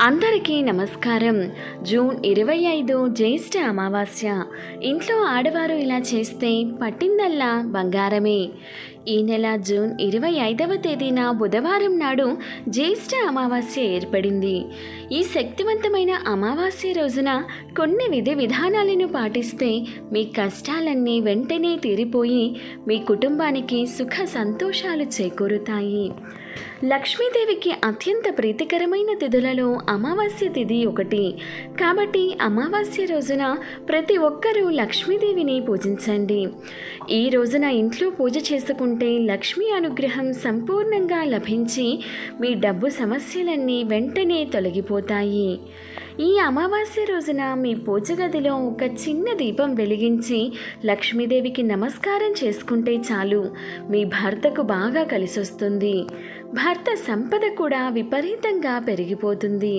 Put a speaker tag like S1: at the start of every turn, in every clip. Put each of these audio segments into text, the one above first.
S1: అందరికీ నమస్కారం. జూన్ ఇరవై ఐదు జ్యేష్ఠ అమావాస్య. ఇంట్లో ఆడవారు ఇలా చేస్తే పట్టిందల్లా బంగారమే. ఈ నెల జూన్ ఇరవై ఐదవ తేదీన బుధవారం నాడు జ్యేష్ఠ అమావాస్య ఏర్పడింది. ఈ శక్తివంతమైన అమావాస్య రోజున కొన్ని విధి విధానాలను పాటిస్తే మీ కష్టాలన్నీ వెంటనే తీరిపోయి మీ కుటుంబానికి సుఖ సంతోషాలు చేకూరుతాయి. లక్ష్మీదేవికి అత్యంత ప్రీతికరమైన తిథులలో అమావాస్య తిథి ఒకటి. కాబట్టి అమావాస్య రోజున ప్రతి ఒక్కరూ లక్ష్మీదేవిని పూజించండి. ఈ రోజున ఇంట్లో పూజ చేసుకుంటే లక్ష్మీ అనుగ్రహం సంపూర్ణంగా లభించి మీ డబ్బు సమస్యలన్నీ వెంటనే తొలగిపోతాయి. ఈ అమావాస్య రోజున మీ పూజ గదిలో ఒక చిన్న దీపం వెలిగించి లక్ష్మీదేవికి నమస్కారం చేసుకుంటే చాలు. మీ భర్తకు బాగా కలిసొస్తుంది. భర్త సంపద కూడా విపరీతంగా పెరిగిపోతుంది.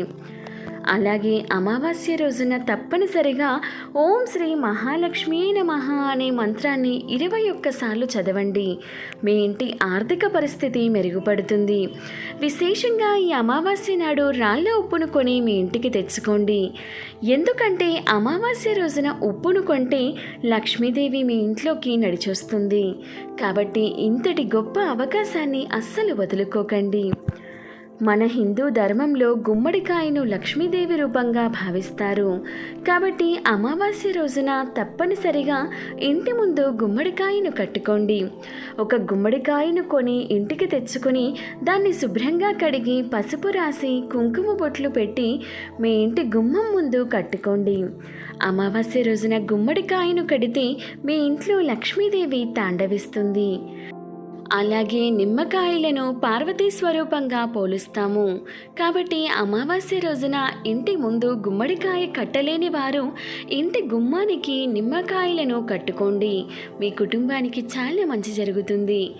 S1: అలాగే అమావాస్య రోజున తప్పనిసరిగా ఓం శ్రీ మహాలక్ష్మీ నమః అనే మంత్రాన్ని ఇరవై ఒక్కసార్లు చదవండి. మీ ఇంటి ఆర్థిక పరిస్థితి మెరుగుపడుతుంది. విశేషంగా ఈ అమావాస్య నాడు రాళ్ళ ఉప్పును కొని మీ ఇంటికి తెచ్చుకోండి. ఎందుకంటే అమావాస్య రోజున ఉప్పును కొంటే లక్ష్మీదేవి మీ ఇంట్లోకి నడిచొస్తుంది. కాబట్టి ఇంతటి గొప్ప అవకాశాన్ని అస్సలు వదులుకోకండి. మన హిందూ ధర్మంలో గుమ్మడికాయను లక్ష్మీదేవి రూపంగా భావిస్తారు. కాబట్టి అమావాస్య రోజున తప్పనిసరిగా ఇంటి ముందు గుమ్మడికాయను కట్టుకోండి. ఒక గుమ్మడికాయను కొని ఇంటికి తెచ్చుకొని దాన్ని శుభ్రంగా కడిగి పసుపు రాసి కుంకుమ బొట్లు పెట్టి మీ ఇంటి గుమ్మం ముందు కట్టుకోండి. అమావాస్య రోజున గుమ్మడికాయను కడితే మీ ఇంట్లో లక్ష్మీదేవి తాండవిస్తుంది. అలాగే నిమ్మకాయలను పార్వతీ స్వరూపంగా పోలుస్తాము. కాబట్టి అమావాస్య రోజున ఇంటి ముందు గుమ్మడికాయ కట్టలేని వారు ఇంటి గుమ్మానికి నిమ్మకాయలను కట్టుకోండి. మీ కుటుంబానికి చాలా మంచి జరుగుతుంది.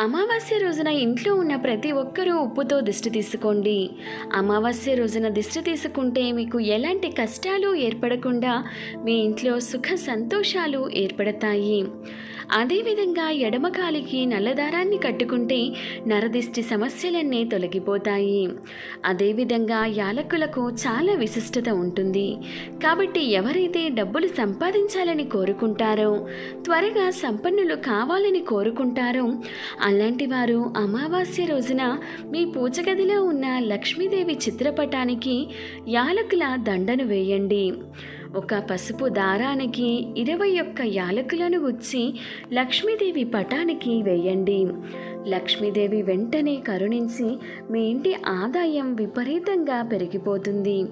S1: అమావాస్య రోజున ఇంట్లో ఉన్న ప్రతి ఒక్కరూ ఉప్పుతో దిష్టి తీసుకోండి. అమావాస్య రోజున దిష్టి తీసుకుంటే మీకు ఎలాంటి కష్టాలు ఏర్పడకుండా మీ ఇంట్లో సుఖ సంతోషాలు ఏర్పడతాయి. అదేవిధంగా ఎడమకాలికి నల్లదారాన్ని కట్టుకుంటే నరదిష్టి సమస్యలన్నీ తొలగిపోతాయి. అదేవిధంగా యాలకులకు చాలా విశిష్టత ఉంటుంది. కాబట్టి ఎవరైతే డబ్బులు సంపాదించాలని కోరుకుంటారో త్వరగా సంపన్నులు కావాలని కోరుకుంటారో అలాంటి వారు అమావాస్య రోజున మీ పూజ గదిలో ఉన్న లక్ష్మీదేవి చిత్రపటానికి యాలకుల దండను వేయండి. ఒక పసుపు దారానికి ఇరవై ఒక్క యాలకులను గుచ్చి లక్ష్మీదేవి పటానికి వేయండి. లక్ష్మీదేవి వెంటనే కరుణించి మీ ఇంటి ఆదాయం విపరీతంగా పెరిగిపోతుంది.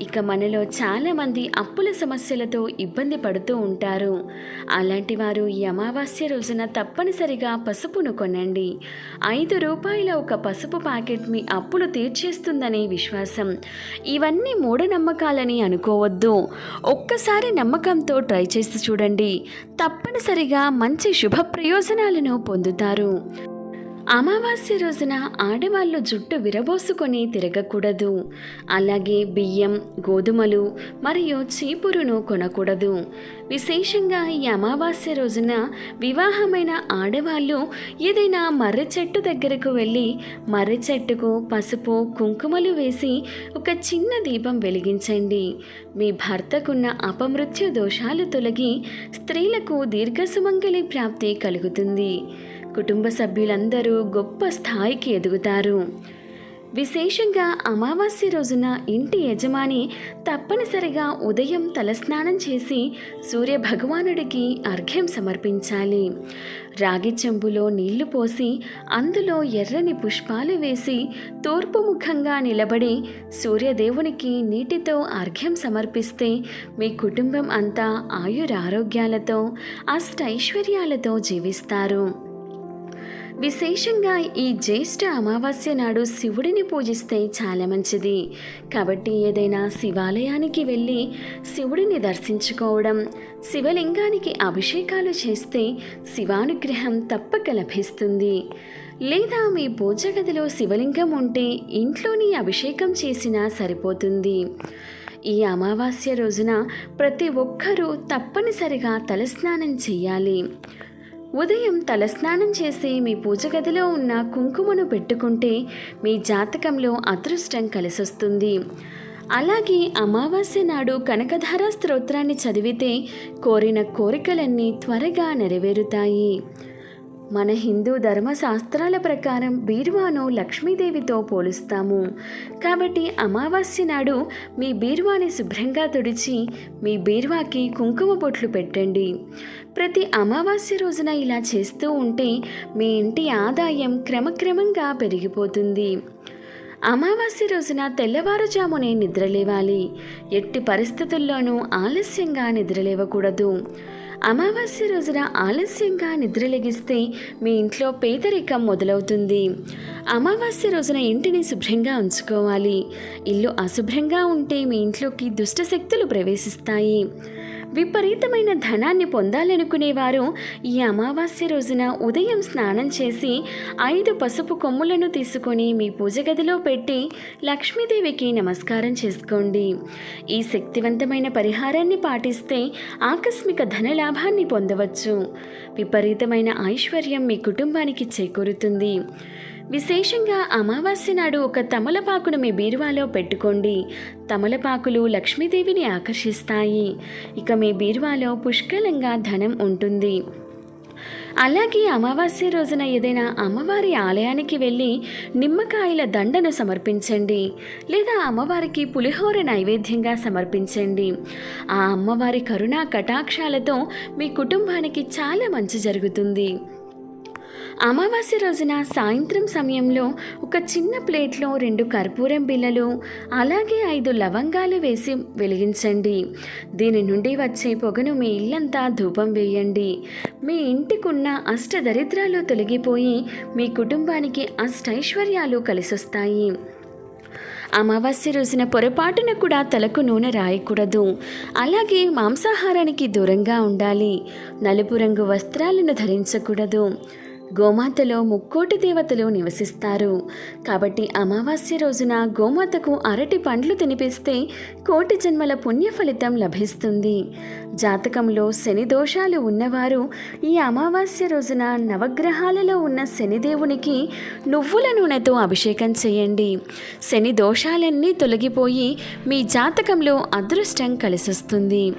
S1: ఇక మనలో చాలామంది అప్పుల సమస్యలతో ఇబ్బంది పడుతూ ఉంటారు. అలాంటి వారు ఈ అమావాస్య రోజున తప్పనిసరిగా పసుపును కొనండి. ఐదు రూపాయల ఒక పసుపు ప్యాకెట్ మీ అప్పులు తీర్చేస్తుందనే విశ్వాసం. ఇవన్నీ మూఢనమ్మకాలని అనుకోవద్దు. ఒక్కసారి నమ్మకంతో ట్రై చేసి చూడండి. తప్పనిసరిగా మంచి శుభ ప్రయోజనాలను పొందుతారు. అమావాస్య రోజున ఆడవాళ్ళు జుట్టు విరబోసుకొని తిరగకూడదు. అలాగే బియ్యం గోధుమలు మరియు చీపురును కొనకూడదు. విశేషంగా ఈ అమావాస్య రోజున వివాహమైన ఆడవాళ్ళు ఏదైనా మర్రి చెట్టు దగ్గరకు వెళ్ళి మర్రి చెట్టుకు పసుపు కుంకుమలు వేసి ఒక చిన్న దీపం వెలిగించండి. మీ భర్తకున్న అపమృత్యు దోషాలు తొలగి స్త్రీలకు దీర్ఘసుమంగళి ప్రాప్తి కలుగుతుంది. కుటుంబ సభ్యులందరూ గొప్ప స్థాయికి ఎదుగుతారు. విశేషంగా అమావాస్య రోజున ఇంటి యజమాని తప్పనిసరిగా ఉదయం తలస్నానం చేసి సూర్య భగవానుడికి అర్ఘ్యం సమర్పించాలి. రాగి చెంబులో నీళ్ళు పోసి అందులో ఎర్రని పుష్పాలు వేసి తూర్పు ముఖంగా నిలబడి సూర్యదేవునికి నీటితో అర్ఘ్యం సమర్పిస్తే మీ కుటుంబం అంతా ఆయురారోగ్యాలతో అష్టైశ్వర్యాలతో జీవిస్తారు. విశేషంగా ఈ జ్యేష్ఠ అమావాస్య నాడు శివుడిని పూజిస్తే చాలా మంచిది. కాబట్టి ఏదైనా శివాలయానికి వెళ్ళి శివుడిని దర్శించుకోవడం శివలింగానికి అభిషేకాలు చేస్తే శివానుగ్రహం తప్పక లభిస్తుంది. లేదా మీ పూజ గదిలో శివలింగం ఉంటే ఇంట్లోని అభిషేకం చేసినా సరిపోతుంది. ఈ అమావాస్య రోజున ప్రతి ఒక్కరూ తప్పనిసరిగా తలస్నానం చేయాలి. ఉదయం తలస్నానం చేసి మీ పూజ గదిలో ఉన్న కుంకుమను పెట్టుకుంటే మీ జాతకంలో అదృష్టం కలిసొస్తుంది. అలాగే అమావాస్య నాడు కనకధార స్తోత్రాన్ని చదివితే కోరిన కోరికలన్నీ త్వరగా నెరవేరుతాయి. మన హిందూ ధర్మశాస్త్రాల ప్రకారం బీరువాను లక్ష్మీదేవితో పోలుస్తాము. కాబట్టి అమావాస్య నాడు మీ బీరువాని శుభ్రంగా తుడిచి మీ బీరువాకి కుంకుమ బొట్లు పెట్టండి. ప్రతి అమావాస్య రోజున ఇలా చేస్తూ ఉంటే మీ ఇంటి ఆదాయం క్రమక్రమంగా పెరిగిపోతుంది. అమావాస్య రోజున తెల్లవారుజామునే నిద్రలేవాలి. ఎట్టి పరిస్థితుల్లోనూ ఆలస్యంగా నిద్రలేవకూడదు. అమావాస్య రోజున ఆలస్యంగా నిద్రలెగిస్తే మీ ఇంట్లో పేదరికం మొదలవుతుంది. అమావాస్య రోజున ఇంటిని శుభ్రంగా ఉంచుకోవాలి. ఇల్లు అశుభ్రంగా ఉంటే మీ ఇంట్లోకి దుష్ట శక్తులు ప్రవేశిస్తాయి. విపరీతమైన ధనాన్ని పొందాలనుకునేవారు ఈ అమావాస్య రోజున ఉదయం స్నానం చేసి ఐదు పసుపు కొమ్ములను తీసుకొని మీ పూజ గదిలో పెట్టి లక్ష్మీదేవికి నమస్కారం చేసుకోండి. ఈ శక్తివంతమైన పరిహారాన్ని పాటిస్తే ఆకస్మిక లాభాన్ని పొందవచ్చు. విపరీతమైన ఐశ్వర్యం మీ కుటుంబానికి చేకూరుతుంది. విశేషంగా అమావాస్య నాడు ఒక తమలపాకును మీ బీరువాలో పెట్టుకోండి. తమలపాకులు లక్ష్మీదేవిని ఆకర్షిస్తాయి. ఇక మీ బీరువాలో పుష్కలంగా ధనం ఉంటుంది. అలాగే అమావాస్య రోజున ఏదైనా అమ్మవారి ఆలయానికి వెళ్ళి నిమ్మకాయల దండను సమర్పించండి లేదా అమ్మవారికి పులిహోర నైవేద్యంగా సమర్పించండి. ఆ అమ్మవారి కరుణా కటాక్షాలతో మీ కుటుంబానికి చాలా మంచి జరుగుతుంది. అమావాస్య రోజున సాయంత్రం సమయంలో ఒక చిన్న ప్లేట్లో రెండు కర్పూరం బిళ్ళలు అలాగే ఐదు లవంగాలు వేసి వెలిగించండి. దీని నుండి వచ్చే పొగను మీ ఇల్లంతా ధూపం వేయండి. మీ ఇంటికున్న అష్టదరిద్రాలు తొలగిపోయి మీ కుటుంబానికి అష్టైశ్వర్యాలు కలిసొస్తాయి. అమావాస్య రోజున పొరపాటున కూడా తలకు నూనె రాయకూడదు. అలాగే మాంసాహారానికి దూరంగా ఉండాలి. నలుపు రంగు వస్త్రాలను ధరించకూడదు. గోమాతలో ముక్కోటి దేవతలు నివసిస్తారు. కాబట్టి అమావాస్య రోజున గోమాతకు అరటి పండ్లు తినిపిస్తే కోటి జన్మల పుణ్య ఫలితం లభిస్తుంది. జాతకంలో శని దోషాలు ఉన్నవారు ఈ అమావాస్య రోజున నవగ్రహాలలో ఉన్న శనిదేవునికి నువ్వుల నూనెతో అభిషేకం చేయండి. శని దోషాలన్నీ తొలగిపోయి మీ జాతకంలో అదృష్టం కలిసొస్తుంది.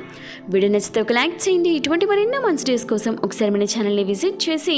S1: వీడియో నచ్చితే ఒక లైక్ చేయండి. ఇటువంటి మరెన్నో మంచి డేస్ కోసం ఒకసారి మన ఛానల్ని విజిట్ చేసి